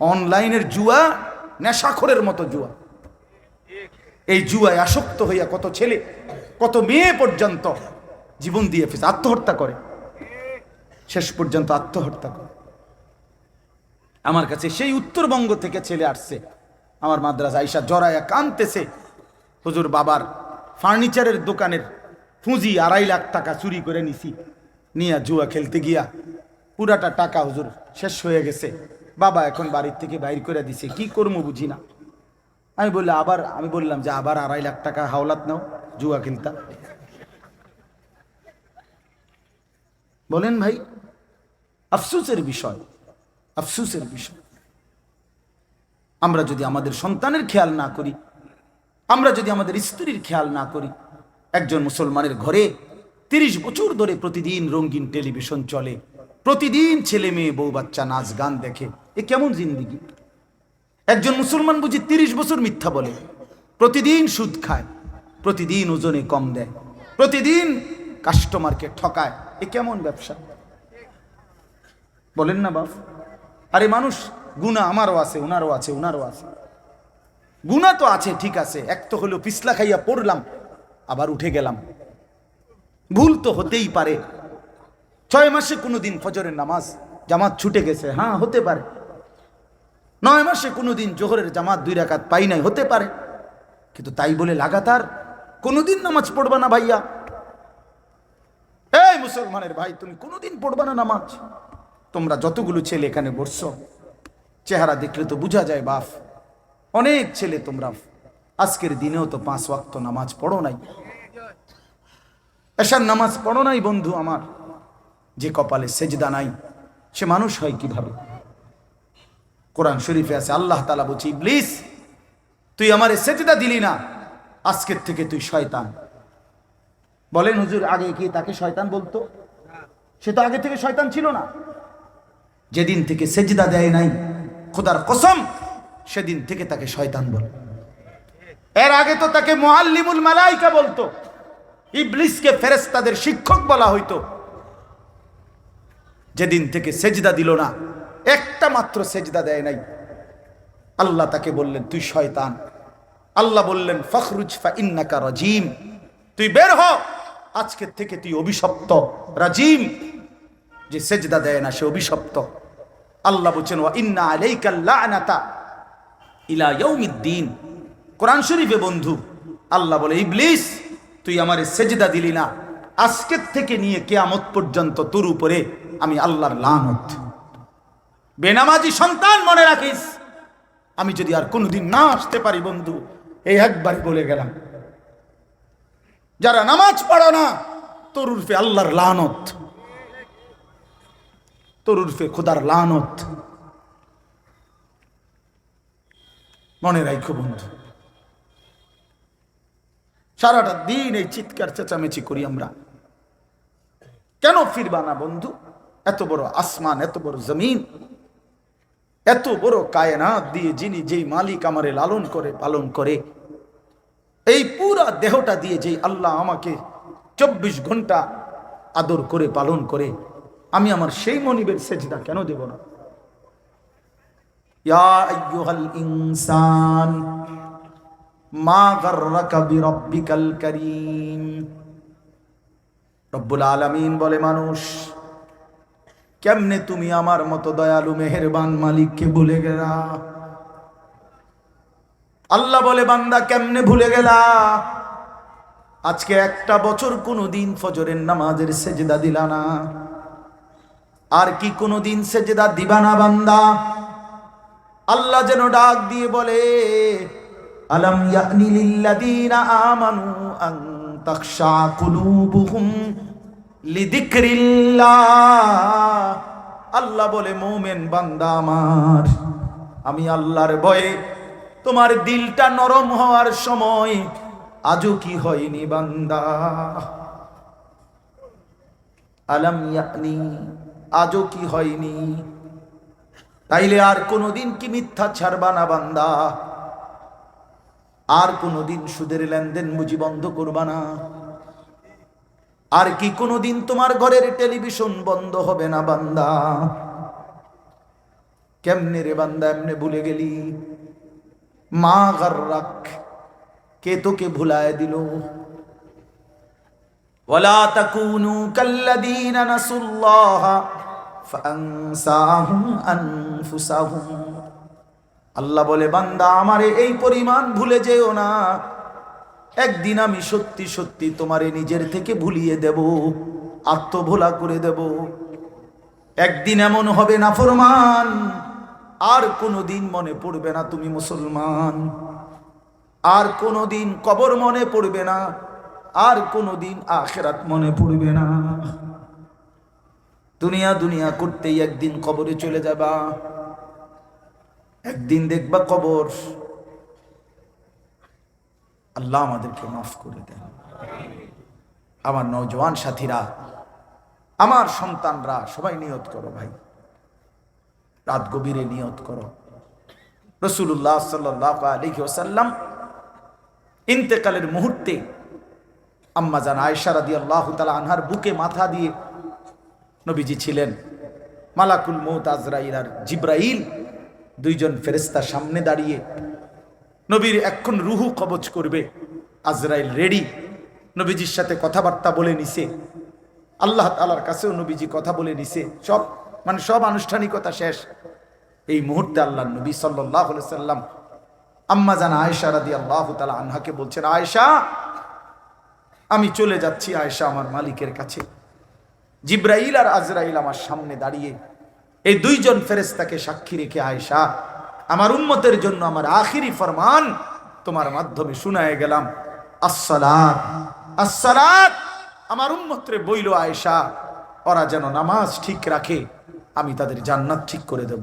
অনলাইনের জুয়া, নেশাখরের মতো জুয়া। এই জুয়ায় আসক্ত হইয়া কত ছেলে, কত মেয়ে পর্যন্ত জীবন দিয়ে ফেসে, আত্মহত্যা করে। শেষ পর্যন্ত আত্মহত্যা করে। আমার কাছে সেই উত্তরবঙ্গ থেকে ছেলে আসছে। আমার মাদ্রাসা আইসা জড়াইয়া কানতেছে হুজুর বাবার ফার্নিচারের দোকানের পুঁজি আড়াই লাখ টাকা চুরি করে নিছি। নিয়া জুয়া খেলতে গিয়া পুরাটা টাকা হুজুর শেষ হয়ে গেছে। বাবা এখন বাড়ির থেকে বাইর করে দিছে, কি করব বুঝি না। আমি বললাম, আবার, আমি বললাম যে আবার আড়াই লাখ টাকা হাওলাত নাও, জুয়া খেলতা বলেন ভাই, আফসুসের বিষয় আফসুসের বিষয়। আমরা যদি আমাদের সন্তানের খেয়াল না করি, আমরা যদি আমাদের স্ত্রীর খেয়াল না করি, একজন মুসলমানের ঘরে তিরিশ বছর ধরে প্রতিদিন রঙিন টেলিভিশন চলে প্রতিদিন ছেলে মেয়ে, বউ বাচ্চা, নাচ, গান দেখে। এ কেমন জিন্দিগি? একজন মুসলমান বুঝি তিরিশ বছর মিথ্যা বলে। প্রতিদিন সুদ খায়, প্রতিদিন ওজনে কম দেয়, প্রতিদিন কাস্টমারকে ঠকায়। এ কেমন ব্যবসা? বলেন না বাপ। আরে মানুষ গুণা আমারও আছে ওনারও আছে ওনারও আছে। গুণা তো আছে, ঠিক আছে। এক তো হলো পিছলা খাইয়া পড়লাম, আবার উঠে গেলাম। ভুল তো হতেই পারে। ছয় মাসে কোনো দিন ফজরের নামাজ জামাত ছুটে গেছে। হ্যাঁ হতে পারে। নয় মাসে কোনো দিন জোহরের জামাত দুই রাকাত পাই নাই, হতে পারে। কিন্তু তাই বলে লাগাতার কোনোদিন নামাজ পড়বা না ভাইয়া। এই মুসলমানের ভাই, তুমি কোনোদিন পড়বা না নামাজ। তোমরা যতগুলো ছেলে এখানে বসছো চেহারা দেখলে তো বোঝা যায় বাপ। অনেক ছেলে তোমরা। আজকের দিনেও তো পাঁচ ওয়াক্ত নামাজ পড়ো নাই। এসার নামাজ পড়ো নাই বন্ধু আমার। যে কপালে সেজদা নাই, সে মানুষ হয় কীভাবে? কোরআন শরীফে আছে, আল্লাহ তালা বলছি, ইবলিস, তুই আমারে সেজদা দিলি না, আজকের থেকে তুই শয়তান। বলেন হুজুর, আগে কি তাকে শয়তান বলতো? সে তো আগে থেকে শয়তান ছিল না। যেদিন থেকে সেজদা দেয় নাই, খোদার কসম, সেদিন থেকে তাকে শয়তান বল। এর আগে তো তাকে মোয়াল্লিমুল মালাইকা বলতো। ইবলিসকে ফেরেস্তাদের শিক্ষক বলা হইতো। যেদিন থেকে সেজদা দিল না, একটা মাত্র সেজদা দেয় নাই। আল্লাহ তাকে বললেন, তুই শয়তান। আল্লাহ বললেন, ফখরুজ ফা ইন্নাকা রাজিম। তুই বের হ। আজকের থেকে তুই অভিশপ্ত, রাজিম। যে সেজদা দেয় না, সে অভিশপ্ত। আল্লাহ বলছেন, ওয়া ইন্না আলাইকা লানাতা ইলা ইয়াউমিদ্দিন। কোরআন শরীফে বন্ধু, আল্লাহ বলে, ইবলিস, তুই আমারে সেজদা দিলি না। আজকের থেকে নিয়ে কেয়ামত পর্যন্ত তোর উপরে আমি আল্লাহর লানত। বেনামাজি সন্তান মনে রাখিস। আমি যদি আর কোনোদিন না আসতে পারি বন্ধু, এই একবার বলে গেলাম। যারা নামাজ পড়ো না, তোর উর্ফে আল্লাহর লানত। তোর উর্ফে খোদার লানত। মনে রাখো বন্ধু, সারাটা দিন এই চিৎকার চেঁচামেচি করি আমরা। কেন ফিরবা না বন্ধু? এত বড় আসমান, এত বড় জমিন, এত বড় কায়নাত দিয়ে যিনি যেই মালিক আমারে লালন করে, পালন করে, এই পুরা দেহটা দিয়ে যেই আল্লাহ আমাকে চব্বিশ ঘণ্টা আদর করে, পালন করে, আমি আমার সেই মনিবের সেজদা কেন দেব না? ইনসান, মা কারীম। রব্বুল আলামিন বলে, মানুষ কেমনে তুমি আমার মতো দয়ালু মেহেরবান মালিককে ভুলে গেলা? আল্লাহ বলে, বান্দা, কেমনে ভুলে গেলা? আজকে একটা বছর কোনো দিন ফজরের নামাজের সেজদা দিলা না। আর কি কোনো দিন সেজদা দিবা না, বান্দা? আল্লাহ যেন ডাক দিয়ে বলে, আলম ইয়ানি লিল্লাযীনা আমানু আন তাখশা কুলুবুহুম আল্লাহ বলে, মোমেন বান্দা আমার, আমি আল্লাহর ভয়ে তোমার দিলটা নরম হওয়ার সময় আজও কি হয়নি বান্দা? আলম ইয়ানি, আজও কি হয়নি? তাইলে আর কোনোদিন কি মিথ্যা ছাড়বা না বান্দা? আর কোনোদিন সুদের লেনদেন বুঝি বন্ধ করবা না? আর কি কোনোদিন তোমার ঘরের টেলিভিশন বন্ধ হবে না বান্দা? কেমনে রে বান্দা, এমনে ভুলে গেলি? মা গার্রাক, কে তোকে ভুলায় দিল? ওয়ালা তাকুনু কাল্লাযীনা নাসুল্লাহ ফাআনসাহুম আনফুসাহুম। আল্লাহ বলে, বান্দা, আমারে এই পরিমাণ ভুলে যেও না। একদিন আমি সত্যি সত্যি তোমারে নিজের থেকে ভুলিয়ে দেব, আত্মভোলা করে দেব। একদিন এমন হবে না ফরমান, আর কোনো দিন মনে পড়বে না তুমি মুসলমান। আর কোনো দিন কবর মনে পড়বে না, আর কোনো দিন আখেরাত মনে পড়বে না। দুনিয়া দুনিয়া করতেই একদিন কবরে চলে যাবা, একদিন দেখবা কবর আল্লাহ আমাদেরকে মাফ করে দেন। আমার নৌজওয়ান সাথীরা, আমার সন্তানরা, সবাই নিয়ত করো ভাই। রাত গভীরে নিয়ত করো। রসুল্লাহ সাল্লাহ আলহি ওসাল্লাম ইন্তেকালের মুহূর্তে আম্মা জান আয়সা রাদি আল্লাহ তালা আনহার বুকে মাথা দিয়ে নবীজি ছিলেন। মালাকুল মৌত আজরাইল আর জিব্রাইল দুইজন ফেরেস্তা সামনে দাঁড়িয়ে নবীর এখন রুহু কবচ করবে। আজরাইল রেডি নবীজির সাথে কথাবার্তা বলে নিছে। আল্লাহ তালার কাছেও নবীজি কথা বলে নিছে। সব মানে সব আনুষ্ঠানিকতা শেষ। এই মুহূর্তে আল্লাহ নবী সাল্লাম আম্মা জান আয়েশা রাদি আল্লাহ তালা আনহাকে বলছেন, আয়েশা, আমি চলে যাচ্ছি আয়েশা আমার মালিকের কাছে। জিব্রাইল আর আজরাইল আমার সামনে দাঁড়িয়ে এই দুইজন ফেরেস্তাকে সাক্ষী রেখে আয়েশা আমার উম্মতের জন্য আমার আখিরি ফরমান তোমার মাধ্যমে শুনায় গেলাম। আসসালাত আসসালাত। আমার উম্মতরে বইল আয়েশা, ওরা যেন নামাজ ঠিক রাখে, আমি তাদের জান্নাত ঠিক করে দেব।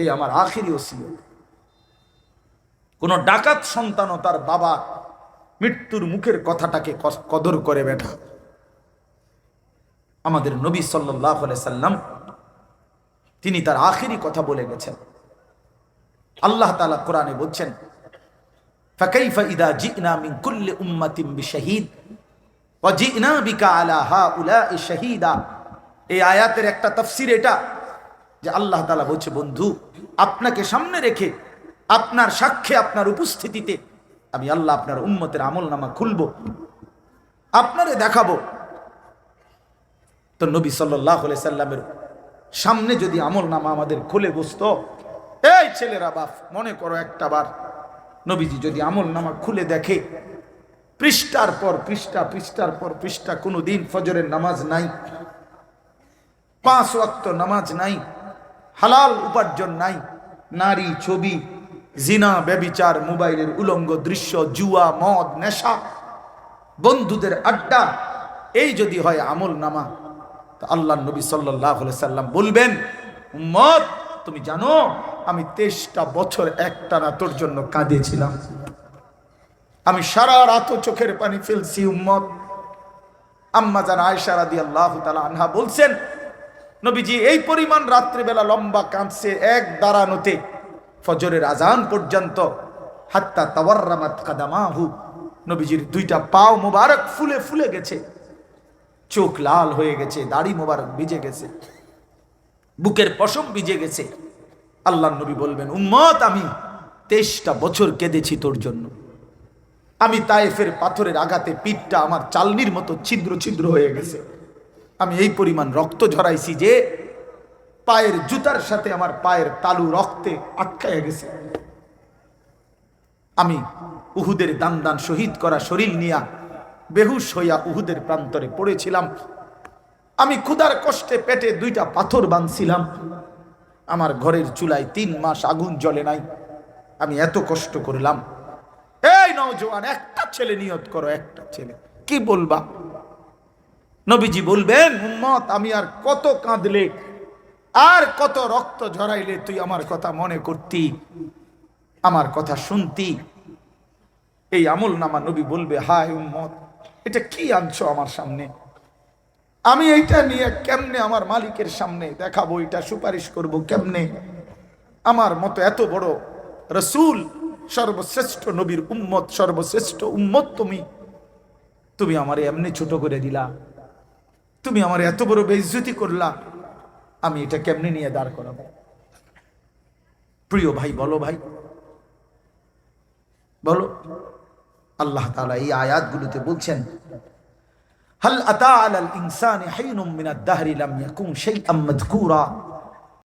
এই আমার আখিরি ওসিয়ত। কোন ডাকাত সন্তানও তার বাবা মৃত্যুর মুখের কথাটাকে কদর করে বেঠা আমাদের নবী সাল্লাহ সাল্লাম তিনি তার আখিরি কথা বলে গেছেন। আল্লাহ তালা কোরআনে বলছেন আয়াতের একটা এটা যে আল্লাহ বন্ধু, আপনাকে সামনে রেখে আপনার সাক্ষ্যে আপনার উপস্থিতিতে আমি আল্লাহ আপনার উম্মতের আমল নামা খুলব, আপনারে দেখাবো। তো নবী সাল্লাহ সাল্লামের সামনে যদি আমল নামা আমাদের খুলে বসতো, এই ছেলেরা বাপ, মনে করো একটা বার নবীজি যদি আমল নামা খুলে দেখে, পৃষ্ঠার পর পৃষ্ঠা, পৃষ্ঠার পর পৃষ্ঠা কোনো দিন ফজরের নামাজ নাই, পাঁচ ওয়াক্ত নামাজ নাই, হালাল উপার্জন নাই, নারী ছবি, জিনা, ব্যবিচার, মোবাইলের উলঙ্গ দৃশ্য, জুয়া, মদ, নেশা, বন্ধুদের আড্ডা, এই যদি হয় আমল নামা আল্লাহ নবী সাল্লাহ সাল্লাম বলবেন, উম্মত, তুমি জানো, আমি তেইশটা বছর একটানা তোর জন্য কাঁদিয়েছিলাম। আমি সারা রাত চোখের পানি ফেলছি, উম্মত। আম্মা জান আয়সা রাদি আল্লাহ আনহা বলছেন, নবীজি, এই পরিমাণ রাত্রিবেলা লম্বা কাঁদছে এক দাঁড়ানোতে, ফজরের আজান পর্যন্ত, হাত্তা তাওয়ার্রামাত কাদামাহু। নবীজির দুইটা পাও মোবারক ফুলে ফুলে গেছে। চোখ লাল হয়ে গেছে, দাড়ি মোবারক ভিজে গেছে, বুকের পশম ভিজে গেছে। আল্লাহ নবী বলবেন, উম্মত, আমি তেইশটা বছর কেঁদেছি তোর জন্য। আমি তায়েফের পাথরের আঘাতে পিঠটা আমার চালনির মতো ছিদ্র ছিদ্র হয়ে গেছে। আমি এই পরিমাণ রক্ত ঝরাইছি যে পায়ের জুতার সাথে আমার পায়ের তালু রক্তে আটকায় গেছে। আমি উহুদের দান দান শহীদ করা শরীর নিয়া বেহুশ হইয়া উহুদের প্রান্তরে পড়েছিলাম। আমি ক্ষুধার কষ্টে পেটে দুইটা পাথর বাঁধছিলাম। আমার ঘরের চুলায় তিন মাস আগুন জ্বলে নাই। আমি এত কষ্ট করলাম। এই নওজোয়ান, একটা ছেলে নিয়ত করো, একটা ছেলে। কি বলবা? নবীজি বলবেন, উম্মত, আমি আর কত কাঁদলে, আর কত রক্ত ঝরাইলে তুই আমার কথা মনে করতি, আমার কথা শুনতি এই আমল নামা নবী বলবে, হায় উম্মত, এটা কি আনছো আমার সামনে? আমি এইটা নিয়ে কেমনে আমার মালিকের সামনে দেখাবো এটা সুপারিশ করব কেমনে? আমার মতো এত বড় রসুল, সর্বশ্রেষ্ঠ নবীর উম্মত, সর্বশ্রেষ্ঠ উম্মত তুমি। তুমি আমার এমনি ছোট করে দিলা। তুমি আমার এত বড় বেইজ্জতি করলা। আমি এটা কেমনে নিয়ে দাঁড় করাবো? প্রিয় ভাই, বলো ভাই। বলো। আল্লাহ তাআলা এই আয়াতগুলোতে বলছেন হাল আতা আলাল ইনসানি হাইনুম মিনাদ দাহরি লাম ইয়াকুন শাইআম মাযকুরা